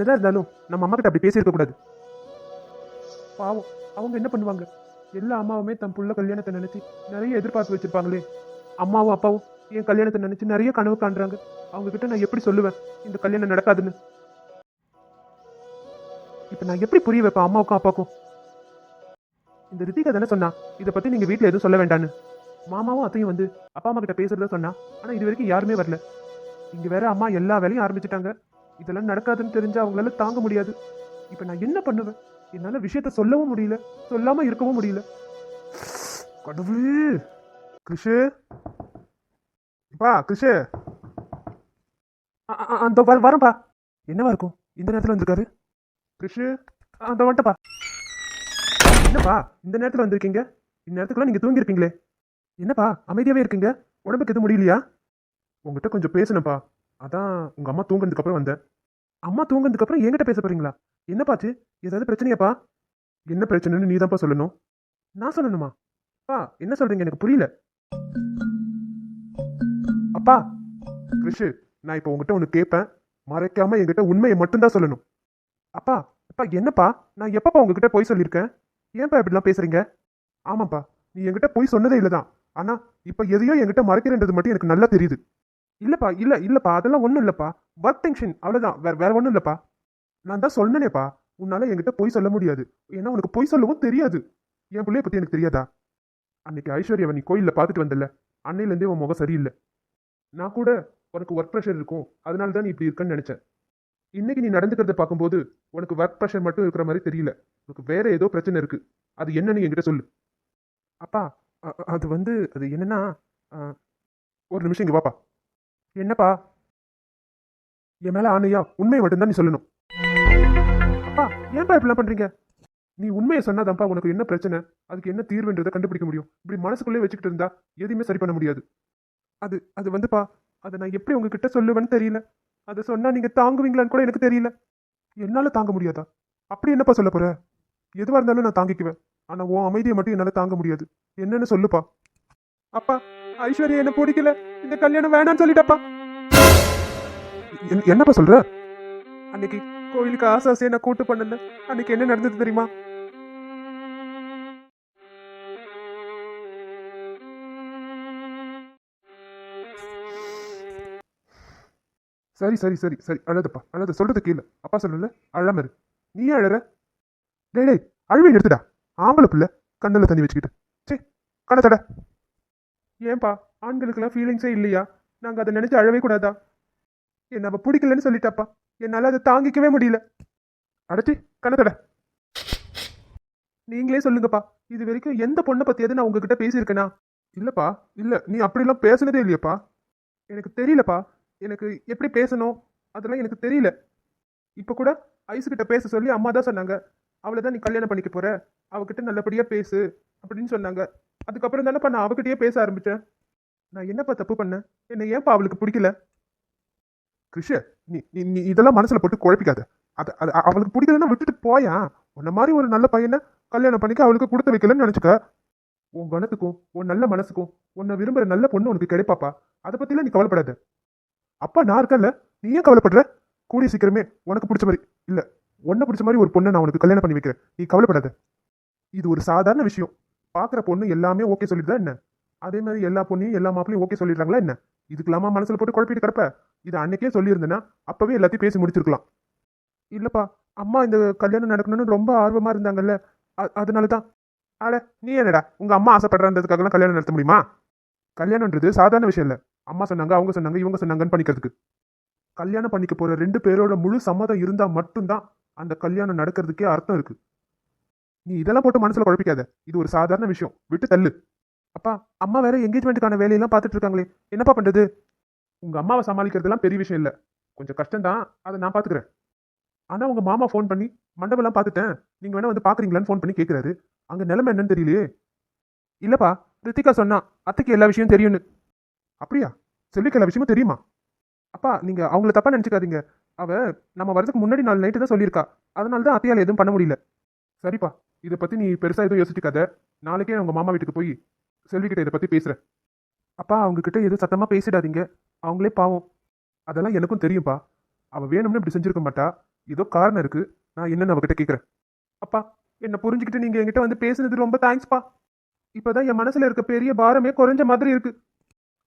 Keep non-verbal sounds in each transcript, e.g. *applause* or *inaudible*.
என்னதான் இருந்தாலும் நம்ம அம்மா கிட்ட அப்படி பேசியிருக்க கூடாது. பாவம் அவங்க என்ன பண்ணுவாங்க? எல்லா அம்மாவுமே தன் புள்ள கல்யாணத்தை நினைச்சு நிறைய எதிர்பார்த்து வச்சிருப்பாங்களே. அம்மாவும் அப்பாவும் என் கல்யாணத்தை நினைச்சு நிறைய கனவு காண்றாங்க. அவங்க கிட்ட நான் எப்படி சொல்லுவேன்? இந்த கல்யாணம் நடக்காதுன்னு. இப்ப நான் எப்படி புரிய வைப்பேன் அம்மாவுக்கும் அப்பாவுக்கும்? இந்த ரித்திகா தானே சொன்னா இதை பத்தி நீங்க வீட்டில் எதுவும் சொல்ல வேண்டான்னு. மாமாவும் அத்தையும் வந்து அப்பா அம்மா கிட்ட பேசுறத சொன்னா ஆனா இது வரைக்கும் யாருமே வரல. இங்க வேற அம்மா எல்லா வேலையும் ஆரம்பிச்சிட்டாங்க. இதெல்லாம் நடக்காதுன்னு தெரிஞ்சு அவங்களால தாங்க முடியாது. இப்போ நான் என்ன பண்ணுவேன்? என்னால் விஷயத்த சொல்லவும் முடியல. சொல்லாமல் இருக்கவும் முடியல. கடவுளே! கிருஷு பா கிருஷு அந்த வர வரேன்ப்பா என்னவா இருக்கும்? இந்த நேரத்தில் வந்திருக்காரு. கிருஷு அந்த வந்துட்டப்பா என்னப்பா இந்த நேரத்தில் வந்திருக்கீங்க? இந்த நேரத்துக்குலாம் நீங்கள் தூங்கியிருப்பீங்களே. என்னப்பா அமைதியாகவே இருக்கீங்க? உடம்புக்கு எதுவும் முடியலையா? உங்ககிட்ட கொஞ்சம் பேசணும்ப்பா அதான் உங்கள் அம்மா தூங்குனதுக்கப்புறம் வந்தேன். அம்மா தூங்குனதுக்கப்புறம் என்கிட்ட பேச போறீங்களா? என்னப்பாச்சு ஏதாவது பிரச்சனையாப்பா? என்ன பிரச்சனைன்னு நீதான்ப்பா சொல்லணும். நான் சொல்லணுமா? அப்பா என்ன சொல்றீங்க? எனக்கு புரியல. அப்பா கிருஷு நான் இப்போ உங்ககிட்ட ஒன்று கேட்பேன் மறைக்காம என்கிட்ட உண்மையை மட்டும்தான் சொல்லணும். அப்பா அப்பா என்னப்பா? நான் எப்பப்பா உங்ககிட்ட போய் சொல்லியிருக்கேன்? ஏன்ப்பா இப்படிலாம் பேசுறீங்க? ஆமாப்பா நீ என்கிட்ட போய் சொன்னதே இல்லைதான். ஆனால் இப்போ எதையோ என்கிட்ட மறைக்கிறன்றது மட்டும் எனக்கு நல்லா தெரியுது. இல்லைப்பா இல்லை இல்லைப்பா அதெல்லாம் ஒன்றும் இல்லைப்பா. ஒர்க் டென்ஷன் அவ்வளோதான் வேற வேற ஒன்றும் இல்லைப்பா. நான் தான் சொன்னேனேப்பா உன்னால் என்கிட்ட போய் சொல்ல முடியாது. ஏன்னா உனக்கு போய் சொல்லவும் தெரியாது. என் பிள்ளைய பற்றி எனக்கு தெரியாதா? அன்னைக்கு ஐஸ்வர்யாவை நீ கோயிலில் பார்த்துட்டு வந்தல அன்னையிலேருந்தே உன் முகம் சரியில்லை. நான் கூட உனக்கு ஒர்க் ப்ரெஷர் இருக்கும். அதனால தான் நீ இப்படி இருக்கன்னு நினச்சேன். இன்னைக்கு நீ நடந்துக்கிறத பார்க்கும்போது உனக்கு ஒர்க் ப்ரெஷர் மட்டும் இருக்கிற மாதிரி தெரியல. உனக்கு வேற ஏதோ பிரச்சனை இருக்குது அது என்னன்னு என்கிட்ட சொல்லு. அப்பா அது வந்து அது என்னன்னா ஒரு நிமிஷம் இங்கே வாப்பா. என்னப்பா? என் மேல ஆணையா உண்மையை மட்டும்தான் நீ சொல்லணும். அப்பா ஏன்பா இப்படிலாம் பண்றீங்க? நீ உண்மையை சொன்னாதான்ப்பா உனக்கு என்ன பிரச்சனை? அதுக்கு என்ன தீர்வுன்றதை கண்டுபிடிக்க முடியும். இப்படி மனசுக்குள்ளே வச்சுக்கிட்டு இருந்தா எதையுமே சரி பண்ண முடியாது. அது அது வந்துப்பா அதை நான் எப்படி உங்ககிட்ட சொல்லுவேன்னு தெரியல. அதை சொன்னா நீங்க தாங்குவீங்களான்னு கூட எனக்கு தெரியல. என்னால தாங்க முடியாதா? அப்படி என்னப்பா சொல்ல போற? எதுவா இருந்தாலும் நான் தாங்கிக்குவேன். ஆனா உன் அமைதியை மட்டும் என்னால தாங்க முடியாது. என்னன்னு சொல்லுப்பா. அப்பா ஐஸ்வர்யா என்ன பிடிக்கல. இந்த கல்யாணம் வேணாம்னு சொல்லிட்டப்பா. என்- என்னப்பா சொல்ற? அன்னைக்கு கோயிலுக்கு ஆசை ஆசையா நான் கூட்டு பண்ணல. அன்னைக்கு என்ன நடந்தது தெரியுமா? சரி சரி சரி சரி அழதுப்பா. அழது சொல்றது கீழே. அப்பா சொல்லல அழாம இரு. நீ அழற? டேய் டேய் அழுவை நிறுத்துடா. ஆம்பளை பிள்ளை கண்ணில் தண்ணி வச்சுக்கிட்டு. சே கண்ணை தட. ஏன்பா ஆண்களுக்கெல்லாம் ஃபீலிங்ஸே இல்லையா? நாங்கள் அதை நினச்சி அழவே கூடாதா? என்னை அவள் பிடிக்கலன்னு சொல்லிட்டாப்பா. என்னால் அதை தாங்கிக்கவே முடியல. அடைச்சி கணத்தட நீங்களே சொல்லுங்கப்பா இது வரைக்கும் எந்த பொண்ணை பற்றியாவது நான் உங்ககிட்ட பேசியிருக்கேனா? இல்லைப்பா இல்லை நீ அப்படிலாம் பேசுனதே இல்லையப்பா. எனக்கு தெரியலப்பா எனக்கு எப்படி பேசணும்? அதெல்லாம் எனக்கு தெரியல. இப்போ கூட ஐஸுக்கிட்ட பேச சொல்லி அம்மா தான் சொன்னாங்க. அவளை தான் நீ கல்யாணம் பண்ணிக்க போகிற அவகிட்ட நல்லபடியாக பேசு அப்படின்னு சொன்னாங்க. அதுக்கப்புறம் தானேப்பா நான் அவகிட்டயே பேச ஆரம்பித்தேன் நான் என்னப்பா தப்பு பண்ணேன் என்னை ஏன்ப்பா அவளுக்கு பிடிக்கல? கிருஷ நீ நீ நீ இதெல்லாம் மனசில் போட்டு குழப்பிக்காத. அது அது அவளுக்கு பிடிக்கலன்னா விட்டுட்டு போயா? உன்ன மாதிரி ஒரு நல்ல பையனை கல்யாணம் பண்ணிக்க அவளுக்கு கொடுத்து வைக்கலன்னு நினச்சிக்க? உன் கணத்துக்கும் உன் நல்ல மனசுக்கும் உன்னை விரும்புகிற நல்ல பொண்ணு உனக்கு கிடைப்பாப்பா? அதை பற்றிலாம் நீ கவலைப்படாத. அப்பா நான் இருக்கேன்ல. நீ ஏன் கவலைப்படுற? கூடிய சீக்கிரமே உனக்கு பிடிச்ச மாதிரி இல்லை உன்னை பிடிச்ச மாதிரி ஒரு பொண்ணை நான் உனக்கு கல்யாணம் பண்ணி வைக்கிறேன். நீ கவலைப்படாத. இது ஒரு சாதாரண விஷயம். பார்க்குற பொண்ணு எல்லாமே ஓகே சொல்லிடுதா என்ன? அதே மாதிரி எல்லா பொண்ணையும் எல்லா மாப்பிளையும் ஓகே சொல்லிடுறாங்களா என்ன? இதுக்கெல்லாமா மனசில் போட்டு குழப்பிட்டு கிடப்ப? இது அன்னைக்கே சொல்லியிருந்தேன்னா அப்போவே எல்லாத்தையும் பேசி முடிச்சிருக்கலாம். இல்லைப்பா அம்மா இந்த கல்யாணம் நடக்கணும்னு ரொம்ப ஆர்வமாக இருந்தாங்கல்ல. அதனால தான் அட நீ என்னடா உங்கள் அம்மா ஆசைப்படுறதுக்காகலாம் கல்யாணம் நடத்த முடியுமா? கல்யாணன்றது சாதாரண விஷயம் இல்லை. அம்மா சொன்னாங்க அவங்க சொன்னாங்க இவங்க சொன்னாங்கன்னு பண்ணிக்கிறதுக்கு. கல்யாணம் பண்ணிக்க போகிற ரெண்டு பேரோட முழு சம்மதம் இருந்தால் மட்டும்தான் அந்த கல்யாணம் நடக்கிறதுக்கே அர்த்தம் இருக்குது நீ இதெல்லாம் போட்டு மனசுல குழப்பிக்காத. இது ஒரு சாதாரண விஷயம். விட்டு தள்ளு. அப்பா அம்மா வேற என்கேஜ்மெண்ட்டுக்கான வேலையெல்லாம் பார்த்துட்டு இருக்காங்களே என்னப்பா பண்றது? உங்க அம்மாவை சமாளிக்கிறதுலாம் பெரிய விஷயம் இல்லை. கொஞ்சம் கஷ்டம்தான். அதை நான் பாத்துக்கிறேன் ஆனா உங்க மாமா ஃபோன் பண்ணி மண்டபம்லாம் பார்த்துட்டேன். நீங்க வேணா வந்து பாக்குறீங்களான்னு ஃபோன் பண்ணி கேட்கிறாரு அங்க நிலைமை என்னன்னு தெரியலையே. இல்லப்பா. ரித்திகா சொன்னா அத்தைக்கு எல்லா விஷயம் தெரியும்னு. அப்படியா? செல்விக்கு எல்லா விஷயமும் தெரியுமா? அப்பா நீங்க அவங்கள தப்பா நினைச்சுக்காதீங்க. அவ நம்ம வரதுக்கு முன்னாடி நாலு நைட்டு தான் சொல்லியிருக்கா. அதனால தான் அத்தையால் எதுவும் பண்ண முடியல. சரிப்பா. இதை பற்றி நீ பெருசாக எதுவும் யோசிச்சுக்காத. நாளைக்கே உங்கள் மாமா வீட்டுக்கு போய் செல்விக்கிட்ட இதை பற்றி பேசுகிறேன் அப்பா அவங்கக்கிட்ட எதுவும் சத்தமாக பேசிடாதீங்க. அவங்களே பாவம். அதெல்லாம் எனக்கும் தெரியும்ப்பா அவள் வேணும்னு இப்படி செஞ்சுருக்க மாட்டா. ஏதோ காரணம் இருக்குது நான் என்னென்னு அவகிட்ட கேட்குறேன் அப்பா என்னை புரிஞ்சுக்கிட்டு நீங்கள் என்கிட்ட வந்து பேசுனது ரொம்ப தேங்க்ஸ்ப்பா இப்போ தான் என் மனசில் இருக்க பெரிய பாரமே குறைஞ்ச மாதிரி இருக்குது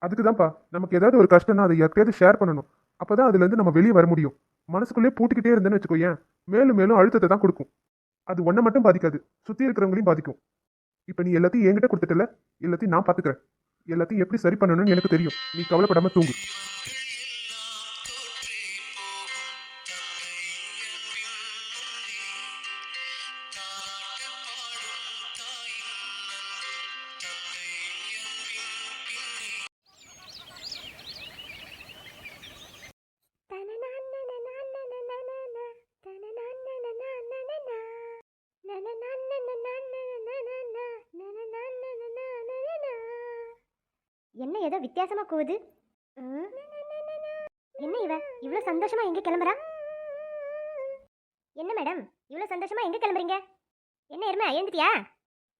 அதுக்கு தான்ப்பா நமக்கு ஏதாவது ஒரு கஷ்டம்னா அதை யார்கிட்டயாவது ஷேர் பண்ணணும். அப்போ தான் அதுலேருந்து நம்ம வெளியே வர முடியும். மனசுக்குள்ளேயே பூட்டிக்கிட்டே இருந்தேன்னு வச்சுக்கோயேன். மேலும் மேலும் அழுத்தத்தை தான் கொடுக்கும். அது ஒன்றை மட்டும் பாதிக்காது. சுற்றி இருக்கிறவங்களையும் பாதிக்கும். இப்போ நீ எல்லாத்தையும் என்கிட்ட கொடுத்துட்டல எல்லாத்தையும் நான் பார்த்துக்கிறேன் எல்லாத்தையும் எப்படி சரி பண்ணணும்னு எனக்கு தெரியும். நீ கவலைப்படாமல் தூங்கு. என்ன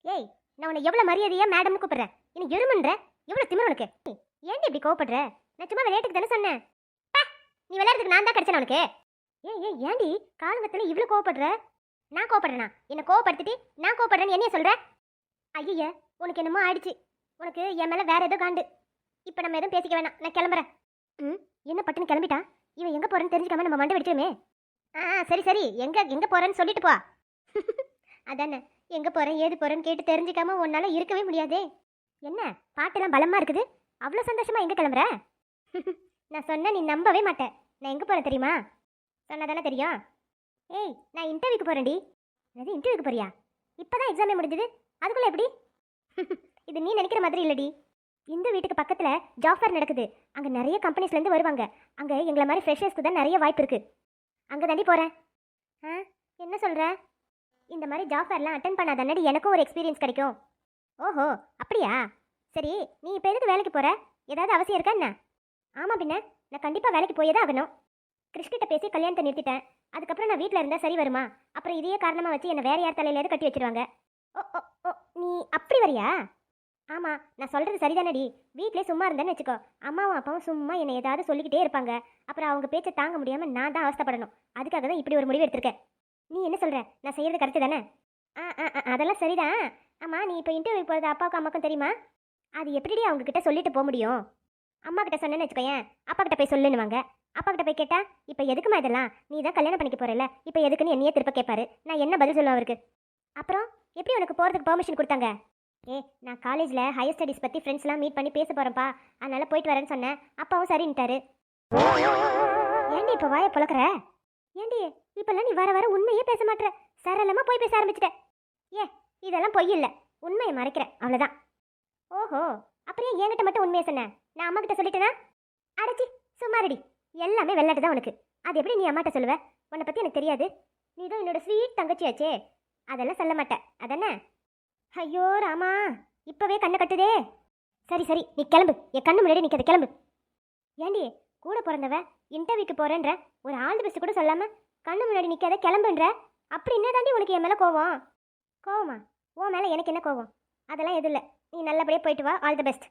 ஏய் நான் உன்னை எவ்வளோ மரியாதையா மேடம் கூப்பிடுறேன். இனி எருமன்ற? எவ்வளோ திமிர் உனக்கு? ஏய், ஏன்டி இப்படி கோவப்படுற? நான் சும்மா விளையாட்டுக்கு தானே சொன்னேன். நீ விளையாடுறதுக்கு நான் தான் கிடைச்சேன் உனக்கு. ஏய் ஏய் ஏன்டி காலங்கத்தில் இவ்வளோ கோவப்படுற? நான் கோவப்படுறேனா? என்னை கோவப்படுத்திட்டு நான் கோவப்படுறேன்னு என்னைய சொல்கிற ஐயய்ய உனக்கு என்னமோ ஆயிடுச்சு. உனக்கு என் மேலே வேற ஏதோ காண்டு. இப்போ நம்ம எதுவும் பேசிக்க வேணாம். நான் கிளம்புறேன். ம் என்ன பட்டுன்னு கிளம்பிட்டான்? இவன் எங்கே போறேன்னு தெரிஞ்சுக்காம நம்ம மண்டை வெடிச்சிருமே ஆ ஆ, சரி சரி. எங்கே எங்கே போகிறேன்னு சொல்லிட்டு போ. *laughs* அதானே. எங்கே போறேன் ஏது போறேன்னு கேட்டு தெரிஞ்சுக்காம உன்னால இருக்கவே முடியாதே. என்ன பாட்டெல்லாம் பலமா இருக்குது? அவ்வளோ சந்தோஷமா எங்கே கிளம்புற? *laughs* நான் சொன்னா நீ நம்பவே மாட்டேன் நான் எங்கே போறேன் தெரியுமா? சொன்னதானே தெரியும்? ஏய் நான் இன்டர்வியூக்கு போறேன்டி. அது இன்டர்வியூக்கு போறியா? இப்போதான் எக்ஸாமே முடிஞ்சது. அதுக்குள்ள எப்படி? *laughs* இது நீ நினைக்கிற மாதிரி இல்லடி. இந்த வீட்டுக்கு பக்கத்துல ஜாப் ஃபேர் நடக்குது. அங்க நிறைய கம்பெனிஸ்லேருந்து வருவாங்க. அங்க எங்களை மாதிரி ஃப்ரெஷர்ஸ்க்கு தான் நிறைய வாய்ப்பு இருக்கு. அங்க தாண்டி போறேன். ஆ என்ன சொல்ற? இந்த மாதிரி ஜாப் ஃபேர்லாம் அட்டன் பண்ணாதானடி எனக்கும் ஒரு எக்ஸ்பீரியன்ஸ் கிடைக்கும். ஓஹோ அப்படியா? சரி நீ இப்போ எதுக்கு வேலைக்கு போகிற ஏதாவது அவசியம் இருக்கா என்ன? ஆமாம் பின்ன நான் கண்டிப்பாக வேலைக்கு போயே தான் ஆகணும். கிறிஸ்கிட்ட பேசி கல்யாணத்தை நிறுத்திட்டேன். அதுக்கப்புறம் நான் வீட்டில் இருந்தால் சரி வருமா? அப்புறம் இதையே காரணமாக வச்சு என்னை வேறு யார் தலையிலேருந்து கட்டி வச்சிருவாங்க. ஓ ஓ ஓ நீ அப்படி வரியா? ஆமாம் நான் சொல்கிறது சரிதானடி. வீட்டிலே சும்மா இருந்தேன்னு வச்சுக்கோ. அம்மாவும் அப்பாவும் சும்மா என்னை ஏதாவது சொல்லிக்கிட்டே இருப்பாங்க. அப்புறம் அவங்க பேச்சை தாங்க முடியாமல் நான் தான் அவஸ்தைப்படணும். அதுக்காக தான் இப்படி ஒரு முடிவு எடுத்திருக்கேன். நீ என்ன சொல்கிற நான் செய்கிறது கரெக்டு தானே? ஆ ஆ ஆ, அதெல்லாம் சரிதான். ஆமா நீ இப்போ இன்டர்வியூ போகிறது அப்பாவுக்கும் அம்மாக்கும் தெரியுமா? அது எப்படிடி அவங்கக்கிட்ட சொல்லிட்டு போக முடியும்? அம்மா கிட்ட சொன்னேன்னு வச்சுக்கோயேன். அப்பா கிட்ட போய் சொல்லுன்னுவாங்க. அப்பா கிட்ட போய் கேட்டா இப்போ எதுக்குமா இதெல்லாம்? நீ தான் கல்யாணம் பண்ணிக்க போறல இப்போ எதுக்குன்னு என்னையே திருப்ப கேட்பாரு நான் என்ன பதில் சொல்லுவேன் அவருக்கு? அப்புறம் எப்படி உனக்கு போகிறதுக்கு பெர்மிஷன் கொடுத்தாங்க? ஏ நான் காலேஜில் ஹையர் ஸ்டடீஸ் பற்றி ஃப்ரெண்ட்ஸ்லாம் மீட் பண்ணி பேச போகிறேன்ப்பா அதனால் போயிட்டு வரேன்னு சொன்னேன். அப்பாவும் சரின்ட்டாரு ஏண்டி இப்போ வாயை புழக்கிற ஏண்டி இப்போல்லாம் நீ வர வர உண்மையே பேச மாட்டுற சரளமாக போய் பேச ஆரம்பிச்சிட்ட. ஏ இதெல்லாம் பொய் இல்லை. உண்மையை மறைக்கிறேன். அவ்வளோதான் ஓஹோ அப்புறம் என்கிட்ட மட்டும் உண்மையை சொன்னேன் நான் அம்மா கிட்ட சொல்லிட்டேனா? அடைச்சி சும்மாரடி எல்லாமே வெள்ளாட்டு தான் உனக்கு. அது எப்படி நீ அம்மாட்ட சொல்லுவ? உன்னை பற்றி எனக்கு தெரியாது. நீ தான் என்னோட ஸ்வீட் தங்கச்சியாச்சே. அதெல்லாம் சொல்ல மாட்டேன் அதானே ஐயோ ராமா இப்போவே கண்ணை கட்டுதே. சரி சரி நீ கிளம்பு. என் கண்ணு முன்னாடி நிற்காத கிளம்பு. ஏண்டி கூட பிறந்தவ இன்டர்வியூக்கு போறேன்ற. ஒரு ஆல் தி பெஸ்ட் கூட சொல்லாம கண்ணு முன்னாடி நிற்காத கிளம்புன்ற. அப்படி என்ன தாண்டி உனக்கு என் மேலே கோவம்? கோவமா? உன் மேலே எனக்கு என்ன கோவம்? அதெல்லாம் எதுவும் இல்லை. நீ நல்லபடியாக போயிட்டு வா. ஆல் தி பெஸ்ட்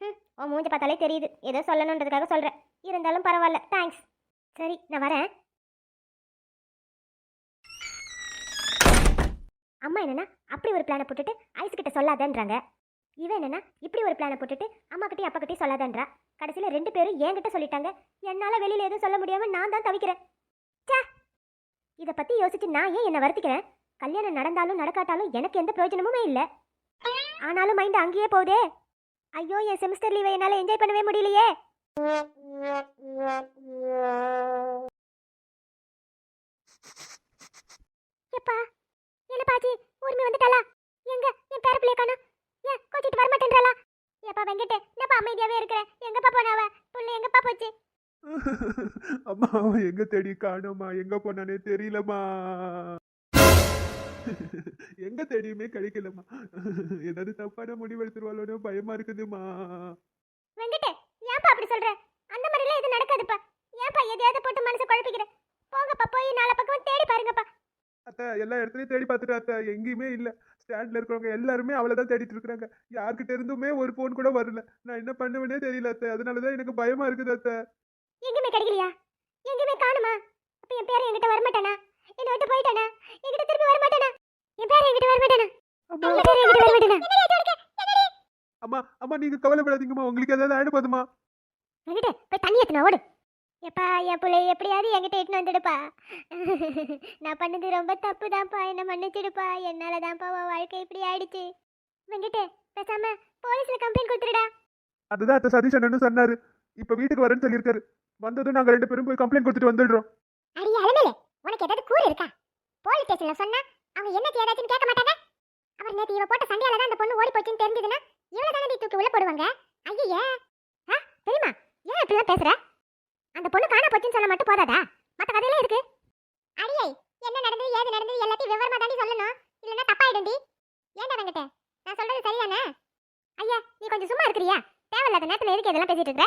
ம் உன் மூஞ்சி பார்த்தாலே தெரியுது. ஏதோ சொல்லணுன்றதுக்காக சொல்கிறேன் இருந்தாலும் பரவாயில்ல. தேங்க்ஸ் சரி நான் வரேன். அம்மா என்னன்னா அப்படி ஒரு பிளானை போட்டுட்டு ஐஸ் கிட்ட சொல்லாதன்றாங்க. இவன் என்னன்னா இப்படி ஒரு பிளானை போட்டுட்டு அம்மா கிட்டயும் அப்பா கிட்டயும் சொல்லாதன்றா. கடைசியில் ரெண்டு பேரும் என்கிட்ட சொல்லிட்டாங்க. என்னால் வெளியில் எதுவும் சொல்ல முடியாமல் நான் தான் தவிக்கிறேன். ச்சே! இதை பற்றி யோசிச்சு நான் ஏன் என்னை வருத்திக்கிறேன்? கல்யாணம் நடந்தாலும் நடக்காட்டாலும் எனக்கு எந்த பிரயோஜனமுமே இல்லை. ஆனாலும் மைண்ட் அங்கேயே போகுதே. ஐயோ என் செமஸ்டர் லீவை என்னால் என்ஜாய் பண்ணவே முடியலையே. எப்பா என்ன பாச்சி ஊர்மி வந்துட்டாளா? எங்க? என் பேர பிள்ளைய காணும். ஏன் கொஞ்சிட்டு வர மாட்டேன்றாளா ஏப்பா வெங்கட் என்னப்பா அமைதியாவே இருக்கிற? எங்கப்பா போனாவ? புள்ள எங்கப்பா போச்சு? *laughs* அம்மா அவன் எங்க தேடி காணோமா? எங்க போனானே தெரியலம்மா. *laughs* எங்க தேடியுமே கிடைக்கலம்மா. *laughs* ஏதாவது தப்பான முடிவு எடுத்துருவாளோன்னு பயமா இருக்குதுமா வெங்கட் ஏன்ப்பா அப்படி சொல்ற? அந்த மாதிரிலாம் எதுவும் நடக்காதுப்பா. ஏன்ப்பா எதையாவது போட்டு மனசை குழப்பிக்கிற? போங்கப்பா போய் நாலா பக்கம் தேடி பாருங்கப்பா. அத்தை எல்லா இடத்துலயும் தேடி பார்த்துட்டு அத்தை. எங்கேயுமே இல்ல. ஸ்டாண்ட்ல இருக்கிறவங்க எல்லாருமே அவளை தான் தேடிட்டு இருக்காங்க யார்கிட்ட இருந்துமே ஒரு ஃபோன் கூட வரல. நான் என்ன பண்ணுவேனே தெரியல அத்தை. அதனாலதான் எனக்கு பயமா இருக்குது அத்தை. எங்கேயுமே கிடைக்கலையா? எங்கேயுமே காணுமா? அப்ப என் பேரை என்கிட்ட வரமாட்டானா? என்ன விட்டு போயிட்டானா? என்கிட்ட திருப்பி வரமாட்டானா? என் பேரை என்கிட்ட வரமாட்டானா? அம்மா. பேரை என்கிட்ட வரமாட்டானா? அம்மா அம்மா நீங்க கவலைப்படாதீங்கம்மா. உங்களுக்கு ஏதாவது ஆயிடுப்பாதுமா என்கிட்ட போய் தண்ணி ஏத்துனா ஓடு. எப்பா என் பிள்ளை எப்படியாவது என்கிட்ட எட்டுன்னு வந்துடுப்பா. *laughs* நான் பண்ணது ரொம்ப தப்பு தான்ப்பா என்ன மன்னிச்சிடுப்பா. என்னால தான்ப்பா உன் வாழ்க்கை இப்படி ஆயிடுச்சு. வெங்கிட்ட பேசாம போலீஸ்ல கம்ப்ளைண்ட் கொடுத்துருடா. அதுதான் அத்தை சதீஷ் அண்ணனும் சொன்னாரு. இப்ப வீட்டுக்கு வரேன்னு சொல்லியிருக்காரு. வந்ததும் நாங்க ரெண்டு பேரும் போய் கம்ப்ளைண்ட் கொடுத்துட்டு வந்துடுறோம். அடி அலமேலே. உனக்கு ஏதாவது கூறு இருக்கா? போலீஸ் ஸ்டேஷன்ல சொன்னா அவங்க என்ன ஏதாச்சும் கேட்க மாட்டாங்க? அவர் நேத்து இவ போட்ட சண்டையால தான் அந்த பொண்ணு ஓடி போச்சுன்னு தெரிஞ்சதுன்னா இவ்வளவு தானே தூக்கி உள்ள போடுவாங்க? ஐயே ஆ தெரியுமா ஏன் இப்படிலாம் பேசுற? அந்த பொண்ணு காண போச்சுன்னு சொல்ல மட்டும் போதாதா? மற்ற கதையெல்லாம் இருக்கு. அடியே என்ன நடந்தது ஏது நடந்தது எல்லாத்தையும் விவரமா தாண்டி சொல்லணும். இல்லைன்னா தப்பாயிடும்டி. ஏன்டா வெங்கட்ட நான் சொல்றது சரிதானே? ஐயா நீ கொஞ்சம் சும்மா இருக்கிறியா? தேவையில்லாத நேரத்தில் எதுக்கு இதெல்லாம் பேசிட்டு இருக்க?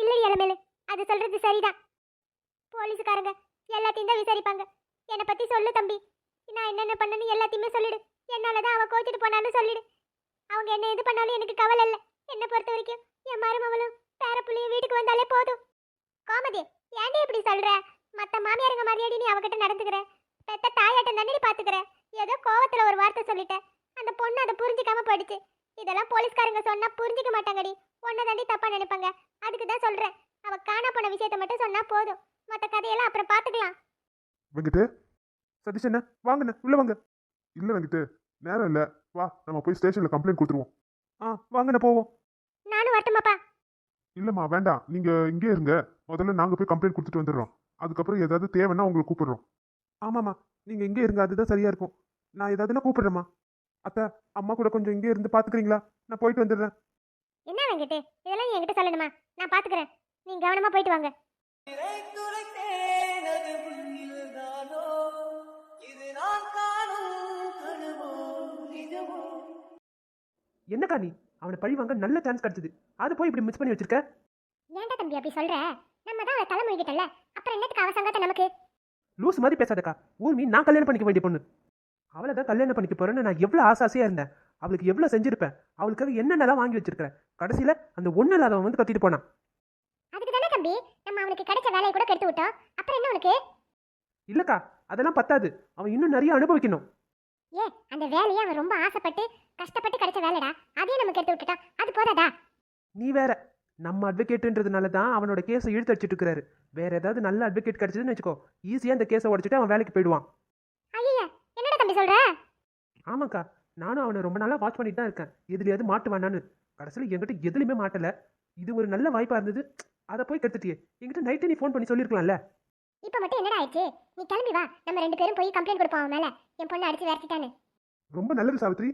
இல்லடி இளமேலு அது சொல்றது சரிதான். போலீஸ்காரங்க எல்லாத்தையும் தான் விசாரிப்பாங்க. என்னை பத்தி சொல்லு தம்பி. நான் என்னென்ன பண்ணனு எல்லாத்தையுமே சொல்லிடு. என்னால தான் அவ கோச்சிட்டு போனான்னு சொல்லிடு. அவங்க என்ன எது பண்ணாலும் எனக்கு கவலை இல்லை. என்னை பொறுத்த வரைக்கும் என் மருமவளும் புள்ளியும் வீட்டுக்கு வந்தாலே போதும். கோமதி ஏன்டி இப்படி சொல்ற? மத்த மாமியாருங்க மாதிரியாடி நீ அவகிட்ட நடந்துக்கிற? பெத்த தாயாட்டம் தானே பாத்துக்கிற? ஏதோ கோவத்துல ஒரு வார்த்தை சொல்லிட்ட. அந்த பொண்ணு அதை புரிஞ்சுக்காம போயிடுச்சு. இதெல்லாம் போலீஸ்காரங்க சொன்னா புரிஞ்சுக்க மாட்டாங்கடி. உன்னை தாண்டி தப்பா நினைப்பாங்க. அதுக்கு தான் சொல்றேன். அவ காணா போன விஷயத்த மட்டும் சொன்னா போதும். மத்த கதையெல்லாம் அப்புறம் பாத்துக்கலாம். வெங்கிட்டு சதீஷ் அண்ணா வாங்கண்ணே உள்ள வாங்க. இல்ல வெங்கிட்டு நேரம் இல்ல. வா நம்ம போய் ஸ்டேஷன்ல கம்ப்ளைண்ட் கொடுத்துருவோம். ஆ வாங்கண்ணே போவோம். நானும் வரட்டுமாப்பா? இல்லம்மா வேண்டாம். நீங்க இங்கே இருங்க. முதல்ல நாங்க போய் கம்ப்ளைண்ட் கொடுத்துட்டு வந்துடுறோம். அதுக்கப்புறம் ஏதாவது தேவைன்னா உங்களை கூப்பிடுறோம். ஆமாம்மா நீங்க இங்கே இருங்க அதுதான் சரியா இருக்கும். நான் ஏதாவதுன்னா கூப்பிடுறேம்மா. அத்தை அம்மா கூட கொஞ்சம் இங்கே இருந்து பாத்துக்கிறீங்களா நான் போயிட்டு வந்துடுறேன். என்ன வெங்கட்டு இதெல்லாம் நீ என்கிட்ட சொல்லணுமா? நான் பாத்துக்கிறேன் நீ கவனமா போயிட்டு வாங்க. என்னக்கா நீ? அவனை பழி வாங்க நல்ல சான்ஸ் கிடைச்சது. அது போய் இப்படி மிஸ் பண்ணி வச்சிருக்க? ஏன்டா தம்பி அப்படி சொல்ற? நம்ம தான் அவளை தலை முழுகிட்டல அப்புறம் என்னத்துக்கு அவ சங்கத்தை நமக்கு? லூஸ் மாதிரி பேசாதக்கா. ஊர்மி நான் கல்யாணம் பண்ணிக்க வேண்டிய பொண்ணு. அவளை தான் கல்யாணம் பண்ணிக்க போறேன்னு நான் எவ்வளோ ஆசை ஆசையா இருந்தேன். அவளுக்கு எவ்வளோ செஞ்சிருப்பேன். அவளுக்காக என்னென்னலாம் வாங்கி வச்சிருக்கிறேன். கடைசியில் அந்த ஒன்றும் இல்லாதவன் வந்து கத்திட்டு போனான். அதுக்கு தானே தம்பி? நம்ம அவனுக்கு கிடைச்ச வேலையை கூட கெடுத்து விட்டோம். அப்புறம் என்ன உனக்கு? இல்லக்கா அதெல்லாம் பத்தாது. அவன் இன்னும் நிறைய அனுபவிக்கணும். ஏ அந்த வேலையை அவன் ரொம்ப ஆசைப்பட்டு கஷ்டப்பட்டு கிடைச்ச வேலைடா. அதையும் நமக்கு எடுத்து விட்டுட்டான் அது போதாதா? நீ வேற. நம்ம அட்வொகேட்டுன்றதுனால தான் அவனோட கேஸை இழுத்து அடிச்சிட்டு இருக்காரு வேற ஏதாவது நல்ல அட்வொகேட் கிடைச்சதுன்னு வச்சுக்கோ ஈஸியாக அந்த கேஸை உடச்சிட்டு அவன் வேலைக்கு போயிடுவான். ஐயா என்னடா தம்பி சொல்ற? ஆமாக்கா நானும் அவனை ரொம்ப நாளாக வாட்ச் பண்ணிட்டு தான் இருக்கேன். எதுலையாவது மாட்டுவானான்னு. கடைசியில் என்கிட்ட எதுலையுமே மாட்டல. இது ஒரு நல்ல வாய்ப்பாக இருந்தது. அதை போய் கெடுத்துட்டியே. என்கிட்ட நைட்டு நீ ஃபோன் பண்ணி சொல்லியிருக்கலாம்ல? இப்போ மட்டும் என்னடா ஆயிடுச்சு? நீ கிளம்பி வா. நம்ம ரெண்டு பேரும் போய் கம்ப்ளைண்ட் கொடுப்போம் அவன் மேல. என் பொண்ணு அடிச்சு விரட்டிட்டான்னு. ரொம்ப நல்லது சாவித்ரி.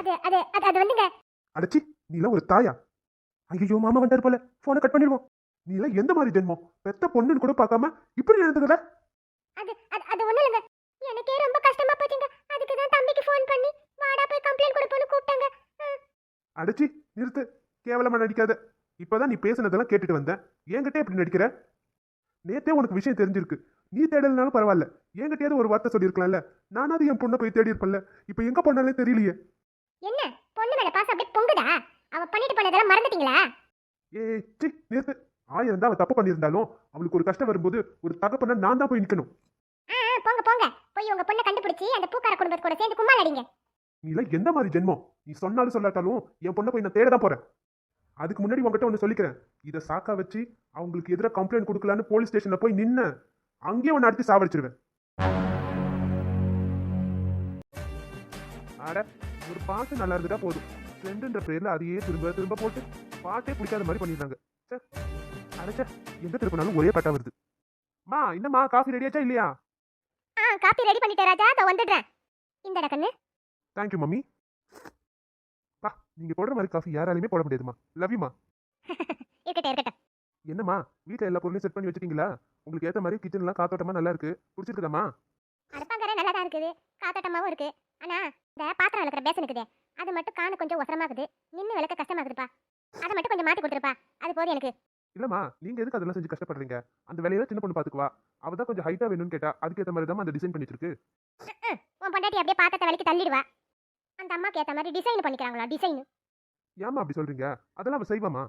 அது அது அது அது வந்துங்க. அடச்சி. நீலாம் ஒரு தாயா? ஐயோ மாமா வந்துட்டாரு போல. போனை கட் பண்ணிடுவோம். நீலாம் எந்த மாதிரி ஜென்மம்? பெத்த பொண்ணுன்னு கூட பார்க்காம இப்படி நடந்துக்கல அது அது ஒண்ணும் இல்லைங்க. எனக்கே ரொம்ப கஷ்டமா போச்சுங்க. அதுக்கு தான் தம்பிக்கு ஃபோன் பண்ணி வாடா போய் கம்ப்ளைண்ட் கொடுப்போம்னு கூப்பிட்டாங்க. அடிச்சி நிறுத்து. கேவலமா நடிக்காத. இப்பதான் நீ பேசுனதெல்லாம் கேட்டுட்டு வந்தேன் என்கிட்ட எப்படி நடிக்கிற? நேத்தே உனக்கு விஷயம் தெரிஞ்சிருக்கு. நீ தேடலனாலும் பரவாயில்ல. என்கிட்டயாவது ஒரு வார்த்தை சொல்லியிருக்கலாம்ல. நானாவது என் பொண்ணை போய் தேடி இருப்பேன்ல இப்போ எங்க போனாலே தெரியலையே. என்ன? பொண்ணு மேல பாசம் அப்படியே பொங்குதா? அவ பண்ணிட்டு போனதெல்லாம் மறந்துட்டீங்களா? ஏய் சி நிறுத்து. ஆயிரம் தான் அவ தப்பு பண்ணியிருந்தாலும் அவளுக்கு ஒரு கஷ்டம் வரும்போது ஒரு தகப்பன நான் தான் போய் நிக்கணும். ஆ ஆ, போங்க போங்க. போய் உங்க பொண்ணை கண்டுபிடிச்சி அந்த பூக்கார குடும்பத்து கூட சேர்ந்து கும்மால் அடிங்க. நீலாம் எந்த மாதிரி ஜென்மம்? நீ சொன்னாலும் சொல்லாட்டாலும் என் பொண்ணை போய் நான் தேட தான் போறேன். அதுக்கு முன்னாடி உங்ககிட்ட ஒன்று சொல்லிக்கிறேன். இதை சாக்கா வச்சு அவங்களுக்கு எதிராக கம்ப்ளைண்ட் கொடுக்கலான்னு போலீஸ் ஸ்டேஷன்ல போய் நின்ன அங்கேயே உன்னை அடிச்சு சாவடிச்சிருவேன். அட ஒரு பாட்டு நல்லா இருந்துட்டா போதும். ஃப்ரெண்டுன்ற பேர்ல அதையே திரும்ப திரும்ப போட்டு பாட்டே பிடிக்காத மாதிரி பண்ணிடுறாங்க. ச்சே அடைச்சா எங்க திருப்பினாலும் ஒரே பாட்டா வருது. மா என்னம்மா காஃபி ரெடியாச்சா இல்லையா? ஆ காப்பி ரெடி பண்ணிட்டேன் ராஜா அதை வந்துடுறேன். இந்தடா கண்ணு. தேங்க்யூ மம்மி பா நீங்க போடுற மாதிரி காஃபி யாராலையுமே போட முடியாதுமா. லவ் யூமா *laughs* இருக்கட்டும் இருக்கட்டும். என்னம்மா வீட்டில் எல்லா பொருளையும் செட் பண்ணி வச்சிட்டீங்களா? உங்களுக்கு ஏற்ற மாதிரி கிச்சன்லாம் காத்தோட்டமா நல்லா இருக்கு. பிடிச்சிருக்குதாம்மா? அடுப்பாங்கரை நல்லா தான் இருக்குது. காத்தோட்டமாவும் இருக்கு. ஆனா இந்த பாத்திரம் விளக்குற பேசன் இருக்குதே. அது மட்டும் காணு கொஞ்சம் ஒசரமாகுது. நின்று விளக்க கஷ்டமாகுதுப்பா. அதை மட்டும் கொஞ்சம் மாத்தி கொடுத்துருப்பா. அது போதும் எனக்கு. இல்லம்மா நீங்க எதுக்கு அதெல்லாம் செஞ்சு கஷ்டப்படுறீங்க? அந்த வேலையில சின்ன பொண்ணு பாத்துக்குவா. அவ தான் கொஞ்சம் ஹைட்டா வேணும்னு கேட்டா அதுக்கேற்ற மாதிரி தான் அந்த டிசைன் பண்ணி வச்சிருக்கு. உன் பொண்டாட்டி அப்படியே பாத்திரத்தை விலைக்கு தள்ளிடுவா. அந்த அம்மாக்கு ஏத்த மாதிரி டிசைன் பண்ணிக்கிறாங்களா டிசைன் ஏமா அப்படி சொல்றீங்க? அதெல்லாம் அவ செய்வாமா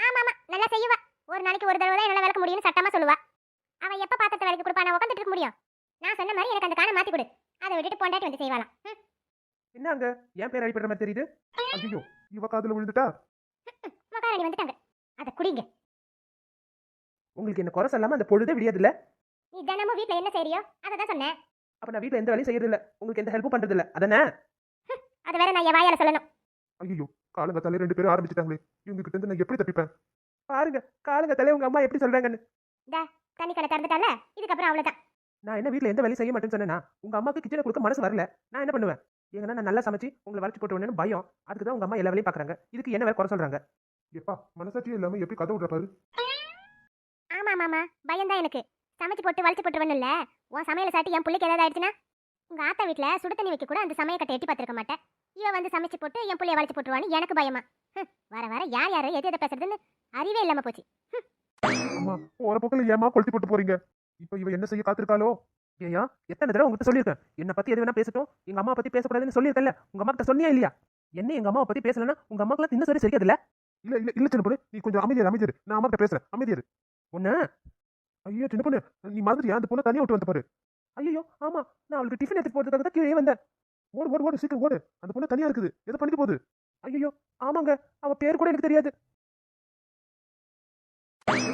ஆமா ஆமா நல்லா செய்வா. ஒரு நாளைக்கு ஒரு தடவை தான் என்னால விளக்க முடியும்னு சட்டமா சொல்லுவா. அவன் எப்ப பாத்திரத்தை வேலைக்கு கொடுப்பா? நான் உட்காந்துட்டு இருக்க முடியும். நான் சொன்ன மாதிரி எனக்கு அந்த காணை மாத்தி கொடு. அதை விட்டுட்டு பொண்டாட்டி வந்து செய்வாளாம். என்ன அங்க என் பேர் அடிப்படுற மாதிரி தெரியுது ஐயோ இவ காதுல விழுந்துட்டா மகாராணி வந்துட்டாங்க அதை குடிங்க உங்களுக்கு என்ன குறை சொல்லாம அந்த பொழுதே விடியதில்ல நீ தினமும் வீட்ல என்ன செய்றியோ அதை தான் சொன்னேன் அப்ப நான் வீட்ல எந்த வேலையும் செய்யறது இல்ல உங்களுக்கு எந்த ஹெல்ப்பும் பண்றது இல்ல அதானே அது வேற நான் என் வாயால சொல்லணும் ஐயோ காலங்கத்தாலே ரெண்டு பேரும் ஆரம்பிச்சிட்டாங்களே இவங்க கிட்ட இருந்து நான் எப்படி தப்பிப்பேன் பாருங்க காலுங்க தலை உங்க அம்மா எப்படி சொல்றாங்கன்னு தண்ணி கடை திறந்துட்டால இதுக்கப்புறம் அவ்வளவுதான் நான் என்ன வீட்ல எந்த வேலையும் செய்ய மாட்டேன்னு சொன்னேன்னா உங்க அம்மாக்கு கிச்சனை கொடுக்க மனசு வரல நான் என்ன பண்ணுவேன் ஏங்கன்னா நான் நல்லா சமைச்சு உங்களை வளர்ச்சி போட்டு பயம். அதுக்கு தான் உங்க அம்மா எல்லா வேலையும் பாக்குறாங்க. இதுக்கு என்ன வேலை குறை சொல்றாங்க? எப்பா மனசாட்சியே இல்லாம எப்படி கதை விடுற பாரு? ஆமா மாமா பயம்தான் எனக்கு. சமைச்சு போட்டு வலிச்சு போட்டுருவன்னு இல்ல உன் சமையல சாட்டி என் பிள்ளைக்கு ஏதாவது ஆயிடுச்சுன்னா உங்க ஆத்தா வீட்ல சுடு தண்ணி வைக்க கூட அந்த சமையக்கட்டை எட்டி பார்த்திருக்க மாட்டேன். இவ வந்து சமைச்சு போட்டு என் பிள்ளைய வலிச்சு போட்டுருவான்னு எனக்கு பயமா. ஹம், வர வர யார் யார் எது எதை பேசுறதுன்னு அறிவே இல்லாம போச்சு. அம்மா போற போக்கில் ஏமா கொளுத்தி போட்டு போறீங்க? இப்ப இவ என்ன செய்ய காத்திருக்காளோ? ஏயா எத்தனை தடவை உங்ககிட்ட சொல்லியிருக்கேன்? என்ன பத்தி எது வேணா பேசட்டும். எங்க அம்மா பத்தி பேசக்கூடாதுன்னு சொல்லியிருக்கேன்ல. உங்க அம்மா கிட்ட சொன்னியா இல்லையா? என்ன எங்க அம்மாவை பத்தி பேசலன்னா உங்க அம்மாக்கெல்லாம் தின்ன சரி சரியாதுல்ல இல்ல இல்ல இல்ல சின்ன பொண்ணு நீ கொஞ்சம் அமைதியாரு அமைதியாரு. நான் அம்மா கிட்ட பேசுறேன் அமைதியாரு. ஒண்ணு ஐயோ சின்ன பொண்ணு நீ மாதிரியா? அந்த பொண்ணை தனியா விட்டு வந்து பாரு. ஐயோ ஆமா. நான் அவளுக்கு டிஃபன் எடுத்து போறதுக்காக தான் கீழே வந்தேன். ஓடு ஓடு ஓடு சீக்கிரம் ஓடு. அந்த பொண்ணு தனியா இருக்குது. எதை பண்ணிட்டு போகுது? ஐயோ ஆமாங்க. அவ பேர் கூட எனக்கு தெரியாது.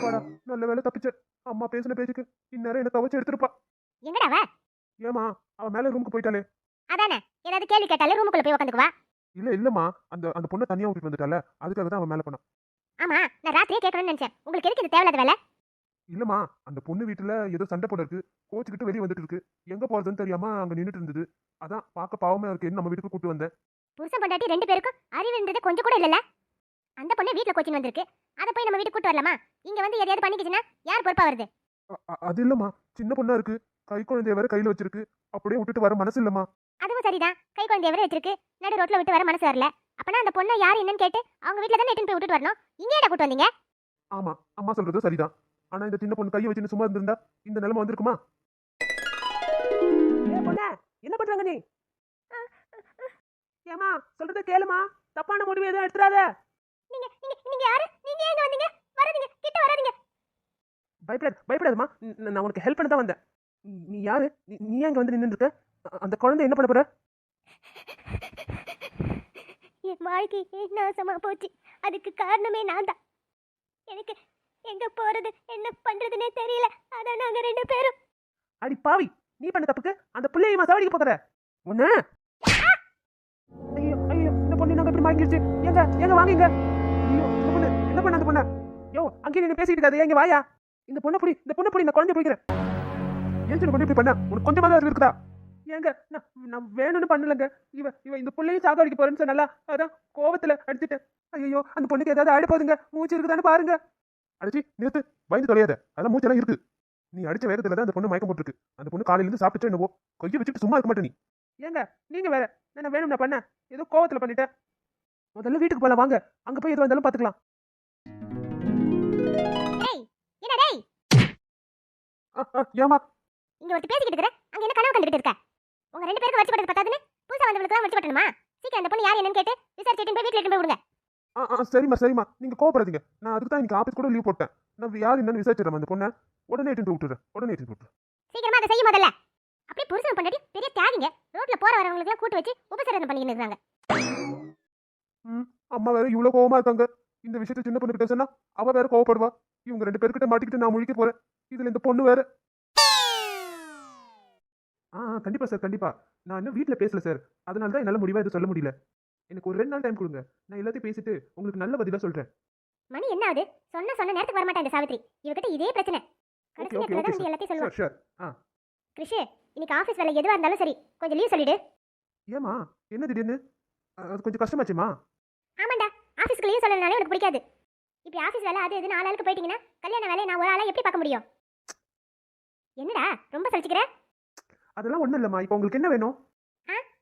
பாடா நல்ல வேலை தப்பிச்ச. அம்மா பேசின பேச்சுக்கு இந்நேரம் என்ன துவச்சு எடுத்திருப்பா. எங்கடா அவ? ஏமா அவ மேல ரூமுக்கு போயிட்டாலே அதானே? ஏதாவது கேள்வி கேட்டாலே ரூமுக்குள்ள போய் உட்காந்துக்குவா இல்ல இல்லம்மா அந்த அந்த பொண்ணை தனியா விட்டுட்டு வந்துட்டால அதுக்காக தான் அவன் மேல போனான் ஆமா நான் ராத்திரியே கேட்கணும்னு நினைச்சேன். உங்களுக்கு எதுக்கு இந்த தேவையில்லாத வேலை? இல்லம்மா அந்த பொண்ணு வீட்டுல ஏதோ சண்டை போட இருக்கு. கோச்சுக்கிட்டு வெளியே வந்துட்டு இருக்கு. எங்க போறதுன்னு தெரியாம அங்க நின்னுட்டு இருந்தது. அதான் பார்க்க பாவமா இருக்கேன்னு நம்ம வீட்டுக்கு கூட்டு வந்தேன். புருஷன் பொண்டாட்டி ரெண்டு பேருக்கும் அறிவுன்றது கொஞ்சம் கூட இல்லைல்ல? அந்த பொண்ணு வீட்ல கோச்சின் வந்திருக்கு. அதை போய் நம்ம வீட்டுக்கு கூட்டு வரலாமா? இங்க வந்து எதையாவது பண்ணிக்கிச்சுன்னா யார் பொறுப்பா வருது? அது இல்லம்மா சின்ன பொண்ணா இருக்கு. கை குழந்தைய வேற கையில வச்சிருக்கு. அப்படியே விட்டுட்டு வர மனசு இல்லம்மா. அதுவும் சரிதான். கை குழந்தைய வேற வச்சிருக்கு. நடு ரோட்ல விட்டு வர மனசு வரல. அப்பனா அந்த பொண்ணை யார் என்னன்னு கேட்டு அவங்க வீட்ல தானே எட்டுன்னு போய் விட்டுட்டு வரணும்? இங்கே என்ன கூட்டு வந்தீங்க. ஆமா அம்மா சொல்றதும் சரிதான். ஆனா இந்த சின்ன பொண்ணு கையை வச்சுன்னு சும்மா இருந்திருந்தா இந்த நிலைமை வந்திருக்குமா? என்ன பண்றாங்க நீ? ஏமா சொல்றத கேளுமா தப்பான முடிவு எதுவும் எடுத்துறாத நீங்க நீங்க நீங்க யாரு? நீங்க எங்க வந்தீங்க? வராதீங்க கிட்ட வராதீங்க. பயப்படாத பயப்படாதம்மா. ந- நான் உனக்கு ஹெல்ப் பண்ண தான் வந்தேன். நீ- யாரு? நீ- இங்க வந்து நின்று இருக்க? அந்த குழந்தை என்ன பண்ண போற? என் வாழ்க்கை நாசமா போச்சு? அதுக்கு காரணமே நான் தான். எனக்கு எங்க போறது என்ன பண்றதுன்னே தெரியல. அதான் நாங்க ரெண்டு பேரும். அடி பாவி நீ பண்ண தப்புக்கு அந்த பிள்ளையுமா சாவடிக்க போகிற ஒண்ணு ஐயோ ஐயோ இந்த பொண்ணு நாங்க இப்படி மாங்கிருச்சு எங்க எங்க வாங்கிங்க. ஐயோ இந்த பொண்ணு என்ன பண்ண அந்த பொண்ண? யோ அங்கே நீ பேசிட்டு இருக்காது எங்க வாயா. இந்த பொண்ணை புடி இந்த பொண்ணை புடி நான் குழந்தை பிடிக்கிறேன். ஏன் பொண்ணு இப்படி பண்ண? உனக்கு கொஞ்சமா தான் அறிவு இருக்குதா? ஏங்க நான் நான் வேணும்னு பண்ணலங்க. இவ இவ இந்த பிள்ளையும் சாகடிக்க போறேன்னு சொன்னல அதான் கோவத்துல அடிச்சிட்டேன். ஐயோ அந்த பொண்ணுக்கு ஏதாவது ஆட போகுதுங்க. மூச்சு இருக்குதான்னு பாருங்க. அடிச்சு நிறுத்து. பயந்து தொலையாத. அதெல்லாம் மூச்செல்லாம் இருக்கு. நீ அடிச்ச வேகத்துல தான் அந்த பொண்ணு மயக்கம் போட்டுருக்கு. அந்த பொண்ணு காலையில இருந்து சாப்பிட்டுச்சு என்னவோ. கையை வச்சுட்டு சும்மா இருக்க மாட்டே நீ. ஏங்க நீங்க வேற. நான் வேணும் நான் பண்ணேன். ஏதோ கோவத்துல பண்ணிட்டேன். முதல்ல வீட்டுக்கு போலாம் வாங்க. அங்க போய் எது வந்தாலும் பாத்துக்கலாம். டேய் இங்க ஒருத்தி பேசிக்கிட்டு இருக்கிற அங்க என்ன கனவு கண்டுகிட்டு இருக்க? உங்க ரெண்டு பேருக்கு வச்சு பட்டது பத்தாதுன்னு? புதுசா வந்தவங்களுக்கு வச்சு பட்டணுமா? சீக்கிரம் அந்த பொண்ணு யார் என்னன்னு கேட்டு விசாரிச்சுட்டு போய் வீட்டுல எடுத்து போய் விடுங்க. ஆ ஆ சரிம்மா சரிம்மா. நீங்க கோவப்படாதீங்க. நான் அதுக்கு தான் இன்னைக்கு ஆஃபீஸ் கூட லீவ் போட்டேன். நான் யார் என்னன்னு விசாரிச்சிடறேன் அந்த பொண்ணை. உடனே இட்டு விட்டுறேன் உடனே இட்டு விட்டுறேன் சீக்கிரமா அதை செய்ய முதல்ல. அப்படியே புருஷன் பொண்டாட்டி பெரிய தியாகிங்க. ரோட்ல போற வரவங்களுக்கு கூட்டு வச்சு உபசரணம் பண்ணிக்கிட்டு இருக்காங்க ம் அம்மா வேற இவ்வளவு கோவமா இருக்காங்க. இந்த விஷயத்த சின்ன பொண்ணு கிட்ட சொன்னா அவ வேற கோவப்படுவா. இவங்க ரெண்டு பேர்கிட்ட மாட்டிக்கிட்டு நான் முழிக்க போறேன். இதுல இந்த பொண்ணு வேற ஆ ஆ, கண்டிப்பா சார் கண்டிப்பா. நான் இன்னும் வீட்ல பேசல சார். அதனால தான் என்னால முடிவா எதுவும் சொல்ல முடியல. எனக்கு ஒரு ரெண்டு நாள் டைம் கொடுங்க. நான் எல்லாத்தையும் பேசிட்டு உங்களுக்கு நல்ல பதிலா சொல்றேன். மணி என்ன ஆகுது? சொன்ன சொன்ன நேரத்துக்கு வரமாட்டா இந்த சாவித்ரி இவகிட்ட இதே பிரச்சனை. கடைசி நேரத்துல ஓகே தான் வந்து எல்லாத்தையும் சொல்லுவா. ஷூர் ஷூர் கிருஷ் இன்னைக்கு ஆபீஸ் வேலை எதுவா இருந்தாலும் சரி கொஞ்சம் லீவ் சொல்லிடு. ஏமா என்ன திடீர்னு? அது கொஞ்சம் கஷ்டமாச்சுமா ஆமாண்டா. ஆஃபீஸ்க்கு லீவ் சொல்லணும்னாலே எனக்கு பிடிக்காது. இப்படி ஆஃபீஸ் வேலை அது இதுன்னு ஆளாளுக்கு போயிட்டீங்கன்னா கல்யாண வேலையை நான் ஒரு ஆளா எப்படி பார்க்க முடியும்? என்னடா? ரொம்ப சலிச்சுக்கிற? அதெல்லாம் ஒண்ணும் இல்லம்மா. இப்போ உங்களுக்கு என்ன வேணும்?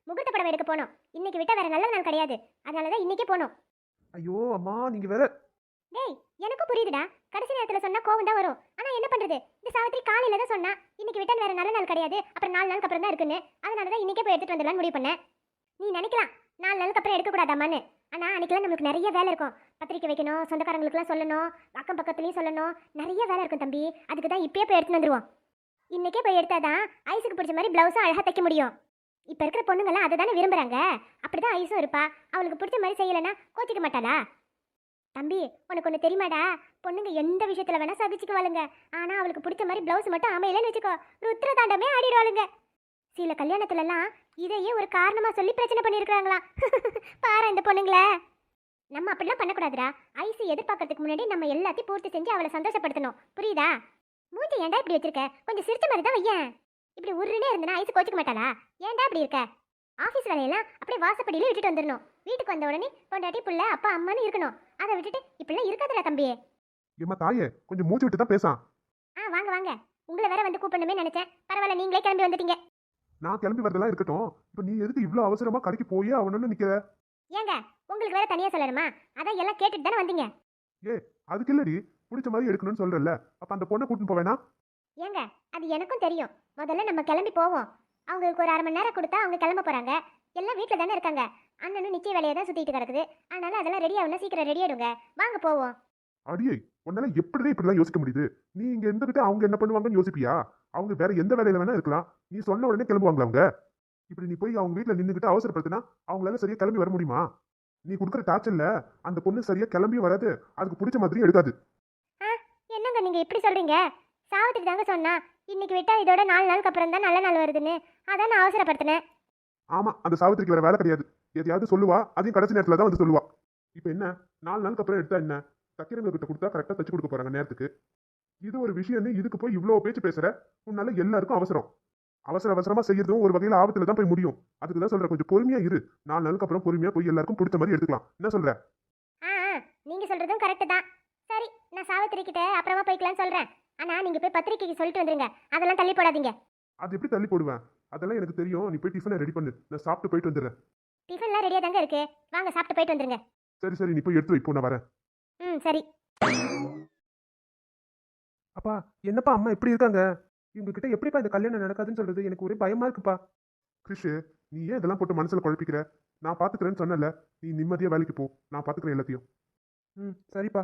முகூர்த்த படம் எடுக்க போனோம். இன்னைக்கு விட்டா வேற நல்ல நாள் கிடையாது. அதனால தான் இன்னைக்கே போனோம். ஐயோ அம்மா நீங்க வேற டேய் எனக்கும் புரியுதுடா. கடைசி நேரத்துல சொன்னா கோவம் தான் வரும். ஆனா என்ன பண்றது? இந்த சாவித்ரி காலையில தான் சொன்னா இன்னைக்கு விட்டா வேற நல்ல நாள் கிடையாது. அப்புறம் நாலு நாளுக்கு அப்புறம் தான் இருக்குன்னு. அதனால தான் இன்னைக்கே போய் எடுத்துட்டு வந்துடலாம்னு முடிவு பண்ணேன். நீ நினைக்கலாம் நாலு நாளுக்கு அப்புறம் எடுக்கக்கூடாதாமான்னு ஆனால் அன்னைக்கெல்லாம் நம்மளுக்கு நிறைய வேலை இருக்கும். பத்திரிக்கை வைக்கணும் சொந்தக்காரங்களுக்குலாம் சொல்லணும் அக்கம் பக்கத்துலேயும் சொல்லணும். நிறைய வேலை இருக்கும் தம்பி. அதுக்கு தான் இப்பயே போய் எடுத்துன்னு வந்துருவோம். இன்னைக்கே போய் எடுத்தாதான் ஐஸுக்கு பிடிச்ச மாதிரி ப்ளவுஸும் அழகாக தைக்க முடியும். இப்போ இருக்கிற பொண்ணுங்கெல்லாம் அதை தானே விரும்புகிறாங்க அப்படி தான் ஐஸும் இருப்பா. அவளுக்கு பிடிச்ச மாதிரி செய்யலைன்னா கோச்சிக்க மாட்டாளா? தம்பி உனக்கு ஒன்று தெரியுமாடா? பொண்ணுங்க எந்த விஷயத்தில் வேணால் சகிச்சுக்குவாளுங்க. ஆனால் அவளுக்கு பிடிச்ச மாதிரி ப்ளவுஸ் மட்டும் அமையலன்னு வச்சுக்கோ. ருத்ரதாண்டமே ஆடிடுவாளுங்க. சில கல்யாணத்துலலாம் இதையே ஒரு காரணமாக சொல்லி பிரச்சனை பண்ணியிருக்கிறாங்களாம். *laughs* பாரு இந்த பொண்ணுங்கள. நம்ம அப்படிலாம் பண்ணக்கூடாதுடா. ஐசி எதிர்பார்க்கறதுக்கு முன்னாடி நம்ம எல்லாத்தையும் பூர்த்தி செஞ்சு அவளை சந்தோஷப்படுத்தணும். புரியுதா? மூஞ்சி ஏன்டா இப்படி வச்சிருக்க? கொஞ்சம் சிரிச்ச மாதிரி தான் வையேன். இப்படி உருனே இருந்தனா ஐஸ் கோச்சிக்க மாட்டாளா? ஏன்டா இப்படி இருக்க? ஆஃபீஸ் வேலையெல்லாம் அப்படியே வாசப்படியில விட்டுட்டு வந்துடணும் வீட்டுக்கு வந்த உடனே பொண்டாட்டி புள்ள அப்பா அம்மான்னு இருக்கணும். அதை விட்டுட்டு இப்படிலாம் இருக்காதுடா தம்பி. ஏம்மா தாயே கொஞ்சம் மூச்சு விட்டு தான் பேசான். ஆ வாங்க வாங்க. உங்களை வேற வந்து கூப்பிடணுமே நினைச்சேன். பரவாயில்ல நீங்களே கிளம்பி வந்துட்டீங்க. நான் கிளம்பி வரதெல்லாம் இருக்கட்டும். இப்போ நீ எதுக்கு இவ்வளோ அவசரமா கடைக்கு போயே ஆகணும்னு நிக்கிற? ஏங்க உங்களுக்கு வேற தனியா சொல்லணுமா? அதான் எல்லாம் கேட்டுட்டு தானே வந்தீங்க. அதுக்கு இல்லடி. பிடிச்ச மாதிரி எடுக்கணும்னு சொல்றல அப்ப அந்த பொண்ணை கூட்டிட்டு போவேனா? ஏங்க அது எனக்கும் தெரியும். முதல்ல நம்ம கிளம்பி போவோம். அவங்களுக்கு ஒரு அரை மணி நேரம் கொடுத்தா அவங்க கிளம்ப போறாங்க. எல்லாம் வீட்டில் தானே இருக்காங்க. அண்ணனும் நிச்சய வேலையை தான் சுத்திட்டு கிடக்குது. அதனால அதெல்லாம் ரெடி ஆகணும் சீக்கிரம் ரெடி ஆயிடுங்க. வாங்க போவோம். அடியே உன்னால எப்படி இப்படிலாம் யோசிக்க முடியுது? நீ இங்க இருந்துகிட்டு அவங்க என்ன பண்ணுவாங்கன்னு யோசிப்பியா? அவங்க வேற எந்த வேலையில வேணா இருக்கலாம். நீ சொன்ன உடனே கிளம்புவாங்களா அவங்க? இப்படி நீ போய் அவங்க வீட்ல நின்னுகிட்டு அவசரப்படுத்தினா அவங்களால சரியா கிளம்பி வர முடியுமா? நீ கொடுக்குற டார்ச்சர்ல அந்த பொண்ணு சரியா கிளம்பியும் வராது. அதுக்கு பிடிச்ச மாதிரியும் எடுக்காது. என்னங்க நீங்க இப்படி சொல்றீங்க? சாவத்துக்கு தாங்க சொன்னா. இன்னைக்கு விட்டா இதோட நாலு நாளுக்கு அப்புறம் தான் நல்ல நாள் வருதுன்னு. அதான் நான் அவசரப்படுத்தினேன். ஆமா அந்த சாவித்திரிக்கு வேற வேலை கிடையாது. எதையாவது சொல்லுவா அதையும் கடைசி நேரத்துல தான் வந்து சொல்லுவா. இப்போ என்ன? நாலு நாளுக்கு அப்புறம் எடுத்தா என்ன? தைக்கிறவங்க கிட்ட கொடுத்தா கரெக்டா தச்சு கொடுக்க போறாங்க நேரத்துக்கு. இது ஒரு விஷயம்னு இதுக்கு போய் இவ்வளோ பேச்சு பேசுற? உன்னால எல்லாருக்கும் அவசரம். அவசர அவசரமா செய்யறதும் ஒரு வகையில ஆபத்துல தான் போய் முடியும். அதுக்கு தான் சொல்றேன் கொஞ்சம் பொறுமையா இரு. நாலு நாளுக்கு அப்புறம் பொறுமையா போய் எல்லாருக்கும் பிடிச்ச மாதிரி எடுத்துக்கலாம். என்ன சொல்ற? ஆ ஆ, நீங்க சொல்றதும் கரெக்டு தான். சரி நான் சாவித்திரி கிட்ட அப்புறமா போய்க்கலாம்னு சொல்றேன். ஆனா நீங்க போய் பத்திரிக்கைக்கு சொல்லிட்டு வந்துருங்க. அதெல்லாம் தள்ளி போடாதீங்க. அது எப்படி தள்ளி போடுவேன்? அதெல்லாம் எனக்கு தெரியும். நீ போய் டிஃபனை ரெடி பண்ணு. நான் சாப்பிட்டு போயிட்டு வந்துடுறேன். டிஃபன்லாம் ரெடியா தாங்க இருக்கு. வாங்க சாப்பிட்டு போயிட்டு வந்துருங்க. சரி சரி நீ போய் எடுத்து வை. இப்போ நான் வரேன். ம் சரி. அப்பா என்னப்பா அம்மா இப்படி இருக்காங்க? இவங்க கிட்ட எப்படிப்பா இந்த கல்யாணம் நடக்காதுன்னு சொல்றது? எனக்கு ஒரே பயமா இருக்குப்பா. கிறிஷ் நீ ஏன் இதெல்லாம் போட்டு மனசுல குழப்பிக்கிற? நான் பாத்துக்கிறேன்னு சொன்னல நீ நிம்மதியா வேலைக்கு போ. நான் பாத்துக்கிறேன் எல்லாத்தையும். ம் சரிப்பா.